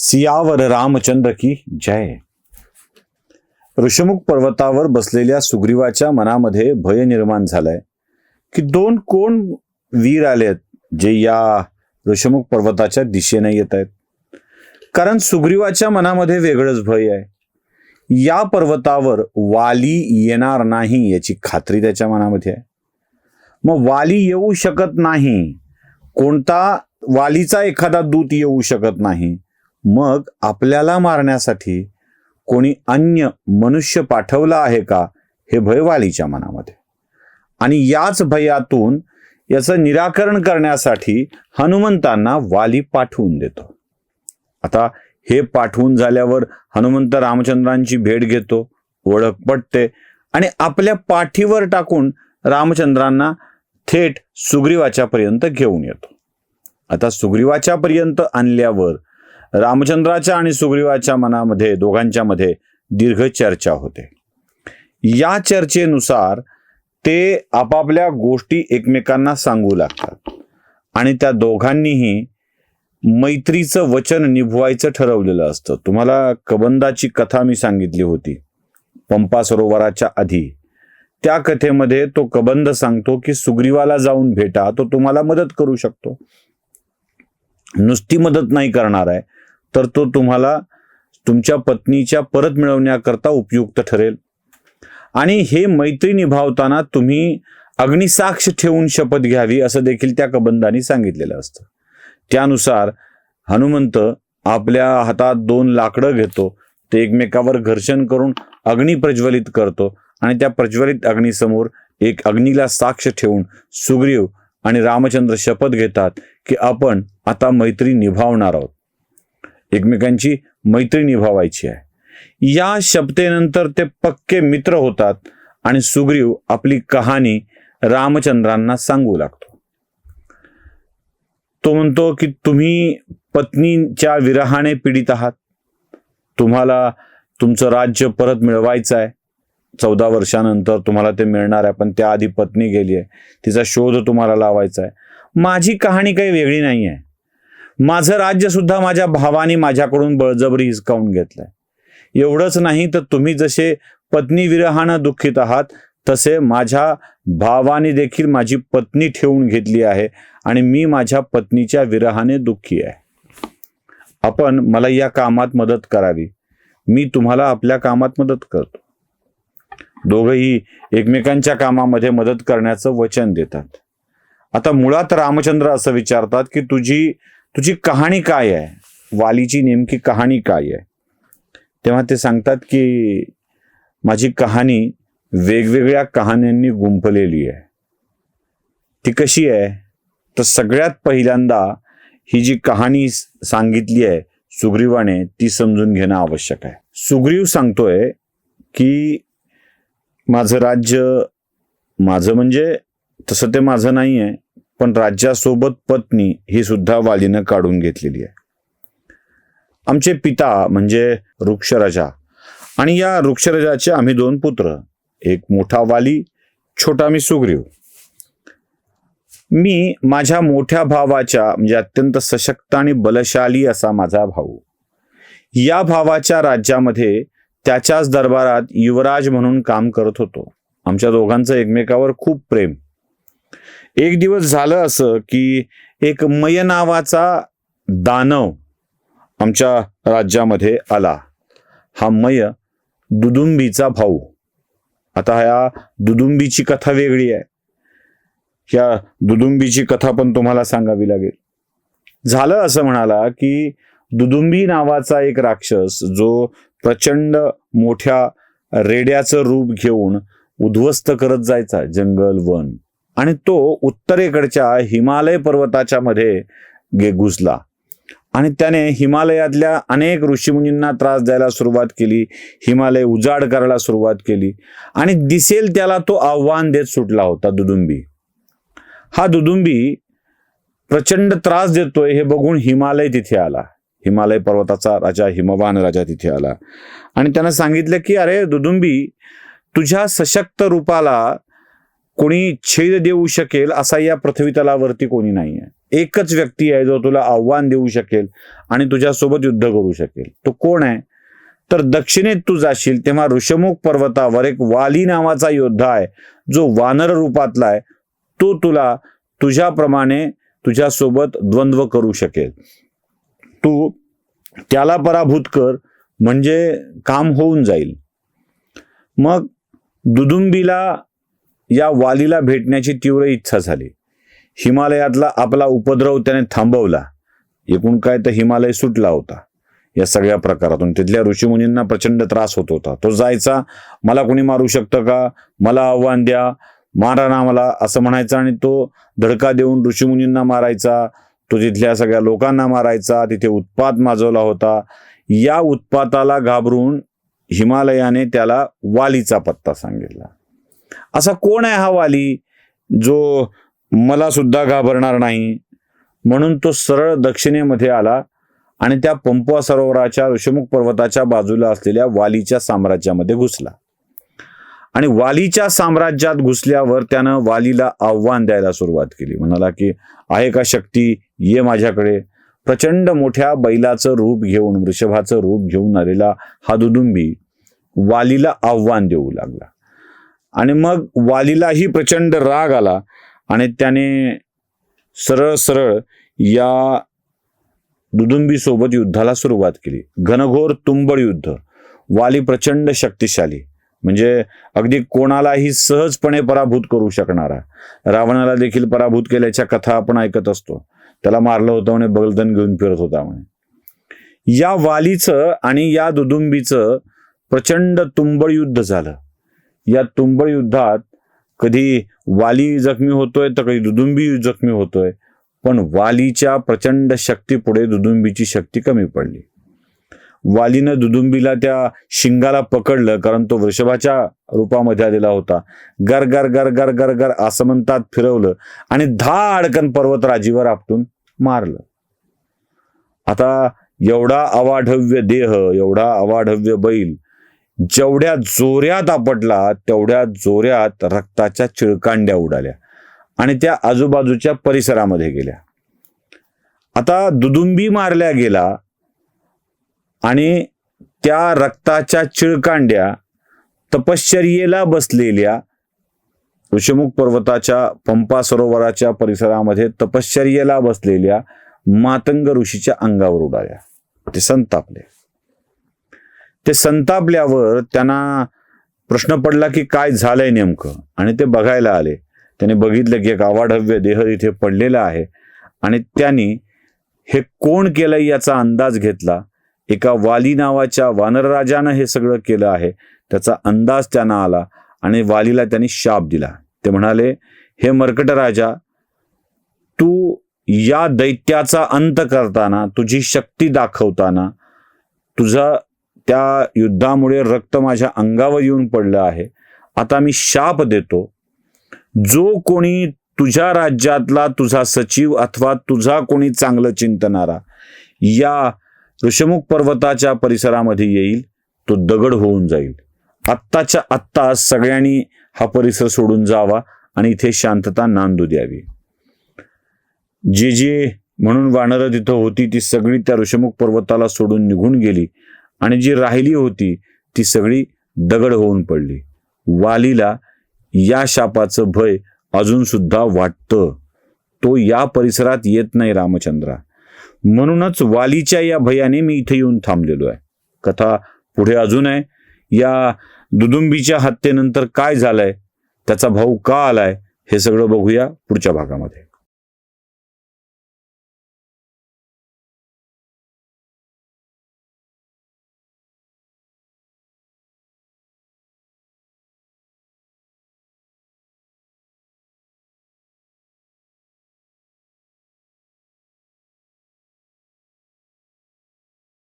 सियावर रामचंद्र की जय. ऋषमुख पर्वतावर बसलेल्या सुग्रीवाच्या मनामध्ये भय निर्माण झालाय. की दोन कोण वीर आलेत जे या ऋषमुख पर्वताच्या दिशेने येत आहेत कारण सुग्रीवाच्या मनामध्ये वेगळंच भय आहे. या पर्वतावर वाली येणार नाही याची खात्री त्याच्या मनामध्ये आहे. मग वाली येऊ शकत नाही. कोणता वालीचा एखादा दूत येऊ शकत नाही. मग आपल्याला मारण्यासाठी कोणी अन्य मनुष्य पाठवला आहे का हे भय वालीच्या मनामध्ये. आणि याच भयातून याचं निराकरण करण्यासाठी हनुमंतांना वाली पाठवून देतो. आता हे पाठवून झाल्यावर हनुमंत रामचंद्रांची भेट घेतो ओळख पटते आणि आपल्या पाठीवर टाकून रामचंद्रांना थेट सुग्रीवाच्यापर्यंत घेऊन येतो. आता सुग्रीवाच्यापर्यंत आणल्यावर रामचंद्राच्या आणि सुग्रीवाच्या मनामध्ये दोघांच्या मध्ये दीर्घ चर्चा होते. या चर्चेनुसार ते आपापल्या गोष्टी एकमेकांना सांगू लागतात आणि त्या दोघांनीही मैत्रीचं वचन निभवायचं ठरवलेलं असतं. तुम्हाला कबंदाची कथा मी सांगितली होती पंपा सरोवराच्या आधी. त्या कथेमध्ये तो कबंद सांगतो की सुग्रीवाला जाऊन भेटा तो तुम्हाला मदत करू शकतो. नुसती मदत नाही करणार आहे तर तो तुम्हाला तुमच्या पत्नीच्या परत मिळवण्याकरता उपयुक्त ठरेल. आणि हे मैत्री निभावताना तुम्ही अग्निसाक्ष ठेवून शपथ घ्यावी असं देखील त्या कबंदानी सांगितलेलं असतं. त्यानुसार हनुमंत आपल्या हातात दोन लाकडं घेतो. ते एकमेकावर घर्षण करून अग्नी प्रज्वलित करतो आणि त्या प्रज्वलित अग्नीसमोर एक अग्नीला साक्ष ठेवून सुग्रीव आणि रामचंद्र शपथ घेतात की आपण आता मैत्री निभावणार आहोत. एकमेकांची मैत्री निभावायची आहे. या शपथेनंतर ते पक्के मित्र होतात आणि सुग्रीव आपली कहाणी रामचंद्रांना सांगू लागतो. तो म्हणतो की तुम्ही पत्नीच्या विरहाने पीडित आहात. तुम्हाला तुमचं राज्य परत मिळवायचं आहे. चौदा वर्षानंतर तुम्हाला ते मिळणार आहे पण त्याआधी पत्नी गेली आहे. तिचा शोध तुम्हाला लावायचा आहे. माझी कहाणी काही वेगळी नाही आहे माझं राज्य सुद्धा माझ्या भावाने माझ्याकडून बळजबरी हिसकावून घेतलंय. एवढंच नाही तर तुम्ही जसे पत्नी विरहानं दुःखित आहात तसे माझ्या भावाने देखील माझी पत्नी ठेवून घेतली आहे आणि मी माझ्या पत्नीच्या विरहाने दुःखी आहे. आपण मला या कामात मदत करावी. मी तुम्हाला आपल्या कामात मदत करतो. दोघंही एकमेकांच्या कामामध्ये मदत करण्याचं वचन देतात. आता मुळात रामचंद्र असं विचारतात की तुझी तुझी कहाणी काय आहे? वालीची नेमकी कहाणी काय आहे? तेव्हा ते सांगतात की माझी कहाणी वेगवेगळ्या कहाण्यांनी गुंफलेली आहे. ती कशी आहे? तर सगळ्यात पहिल्यांदा ही जी कहाणी सांगितली आहे सुग्रीवाने ती समजून घेणं आवश्यक आहे. सुग्रीव सांगतोय की माझं राज्य माझं म्हणजे तसं ते माझं नाही आहे पण राज्यासोबत पत्नी ही सुद्धा वालीनं काढून घेतलेली आहे. आमचे पिता म्हणजे वृक्षराजा आणि या वृक्षराजाचे आम्ही दोन पुत्र एक मोठा वाली छोटा मी सुग्रीव. मी माझ्या मोठ्या भावाच्या म्हणजे अत्यंत सशक्त आणि बलशाली असा माझा भाऊ. या भावाच्या राज्यामध्ये त्याच्याच दरबारात युवराज म्हणून काम करत होतो. आमच्या दोघांचं एकमेकावर खूप प्रेम. एक दिवस झालं असं की एक मय नावाचा दानव आमच्या राज्यामध्ये आला. हा मय दुदुंबीचा भाऊ. आता ह्या दुदुंबीची कथा वेगळी आहे. ह्या दुदुंबीची कथा पण तुम्हाला सांगावी लागेल. झालं असं म्हणाला की दुदुंबी नावाचा एक राक्षस जो प्रचंड मोठ्या रेड्याचं रूप घेऊन उद्ध्वस्त करत जायचा जंगल वन. आणि तो उत्तरेकडच्या हिमालय पर्वताच्या मध्ये गे घुसला. आणि त्याने हिमालयातल्या अनेक ऋषीमुनींना त्रास द्यायला सुरुवात केली हिमालय उजाड करायला सुरुवात केली आणि दिसेल त्याला तो आव्हान देत सुटला होता दुदुंबी. हा दुदुंबी प्रचंड त्रास देतोय हे बघून हिमालय तिथे आला. हिमालय पर्वताचा राजा हिमवान राजा तिथे आला. आणि त्यानं सांगितलं की अरे दुदुंबी तुझ्या सशक्त रूपाला कोणी छेद देऊ शकेल असा या पृथ्वी तलावरती कोणी नाही आहे एकच व्यक्ती आहे जो तुला आव्हान देऊ शकेल आणि तुझ्यासोबत युद्ध करू शकेल. तो कोण आहे? तर दक्षिणेत तू जाशील तेव्हा ऋषमुख पर्वतावर एक वाली नावाचा योद्धा आहे जो वानर रूपातला आहे. तो तुला तुझ्याप्रमाणे तुझ्यासोबत द्वंद्व करू शकेल. तू त्याला पराभूत कर म्हणजे काम होऊन जाईल. मग दुदुंबीला या वालीला भेटण्याची तीव्र इच्छा झाली. हिमालयातला आपला उपद्रव त्याने थांबवला. एकूण काय तर हिमालय सुटला होता. या सगळ्या प्रकारातून तिथल्या ऋषीमुनींना प्रचंड त्रास होत होता. तो जायचा मला कोणी मारू शकतं का? मला आव्हान द्या. मारा ना मला असं म्हणायचा आणि तो धडका देऊन ऋषीमुनींना मारायचा. तो तिथल्या सगळ्या लोकांना मारायचा. तिथे उत्पात माजवला होता. या उत्पाताला घाबरून हिमालयाने त्याला वालीचा पत्ता सांगितला. असा कोण आहे हा वाली जो मला सुद्धा घाबरणार नाही? म्हणून तो सरळ दक्षिणेमध्ये आला आणि त्या पंपवा सरोवराच्या ऋषमुख पर्वताच्या बाजूला असलेल्या वालीच्या साम्राज्यामध्ये घुसला. आणि वालीच्या साम्राज्यात घुसल्यावर त्यानं वालीला आव्हान द्यायला सुरुवात केली. म्हणाला की आहे का शक्ती? ये माझ्याकडे. प्रचंड मोठ्या बैलाचं रूप घेऊन वृषभाचं रूप घेऊन आलेला हा दुदुंबी वालीला आव्हान देऊ लागला. आणि मग वालीलाही प्रचंड राग आला आणि त्याने सरळ सरळ या दुदुंबी सोबत युद्धाला सुरुवात केली. घनघोर तुंबळ युद्ध. वाली प्रचंड शक्तिशाली. म्हणजे अगदी कोणालाही सहजपणे पराभूत करू शकणारा. रावणाला देखील पराभूत केल्याच्या कथा आपण ऐकत असतो. त्याला मारलं होतं म्हणे बगलदन घेऊन फिरत होता म्हणे. या वालीचं आणि या दुदुंबीचं प्रचंड तुंबळ युद्ध झालं. या तुंबळ युद्धात कधी वाली जखमी होतोय तर कधी दुदुंबी जखमी होतोय. पण वालीच्या प्रचंड शक्तीपुढे दुदुंबीची शक्ती कमी पडली. वालीनं दुदुंबीला त्या शिंगाला पकडलं कारण तो वृषभाच्या रूपामध्ये आलेला होता. गर गर गर गर गर गर असं म्हणतात फिरवलं आणि दहा अडकन पर्वतराजीवर आपटून मारलं. आता एवढा अवाढव्य देह एवढा अवाढव्य बैल जेवढ्या जोऱ्यात आपटला तेवढ्या जोऱ्यात रक्ताच्या चिळकांड्या उडाल्या आणि त्या आजूबाजूच्या परिसरामध्ये गेल्या. आता दुदुंबी मारल्या गेला आणि त्या रक्ताच्या चिळकांड्या तपश्चर्येला बसलेल्या ऋषमुख पर्वताच्या पंपा सरोवराच्या परिसरामध्ये तपश्चर्येला बसलेल्या मातंग ऋषीच्या अंगावर उडाल्या. ते संतापले. ते संतापल्यावर त्यांना प्रश्न पडला की काय झालंय नेमकं? आणि ते बघायला आले. त्याने बघितलं की एक अवाढव्य देह इथे पडलेला आहे. आणि त्यांनी हे कोण केलंय याचा अंदाज घेतला. एका वाली नावाच्या वानरराजानं हे सगळं केलं आहे. त्याचा अंदाज त्यांना आला आणि वालीला त्यांनी शाप दिला. ते म्हणाले हे मर्कट राजा तू या दैत्याचा अंत करताना तुझी शक्ती दाखवताना तुझा त्या युद्धामुळे रक्त माझ्या अंगावर येऊन पडलं आहे. आता मी शाप देतो. जो कोणी तुझ्या राज्यातला तुझा सचिव अथवा तुझा कोणी चांगलं चिंतणारा या ऋषमुख पर्वताच्या परिसरामध्ये येईल तो दगड होऊन जाईल. आत्ताच्या आत्ता सगळ्यांनी हा परिसर सोडून जावा आणि इथे शांतता नांदू द्यावी. जे जे म्हणून वानरं तिथं होती ती सगळी त्या ऋषमुख पर्वताला सोडून निघून गेली. आणि जी राहिली होती ती सगळी दगड होऊन पडली. वालीला या शापाचं भय अजून सुद्धा वाटतं. तो या परिसरात येत नाही रामचंद्रा. म्हणूनच वालीच्या या भयाने मी इथे येऊन थांबलेलो आहे. कथा पुढे अजून आहे. या दुदुंबीच्या हत्येनंतर काय झालंय? त्याचा भाऊ का आलाय? हे सगळं बघूया पुढच्या भागामध्ये.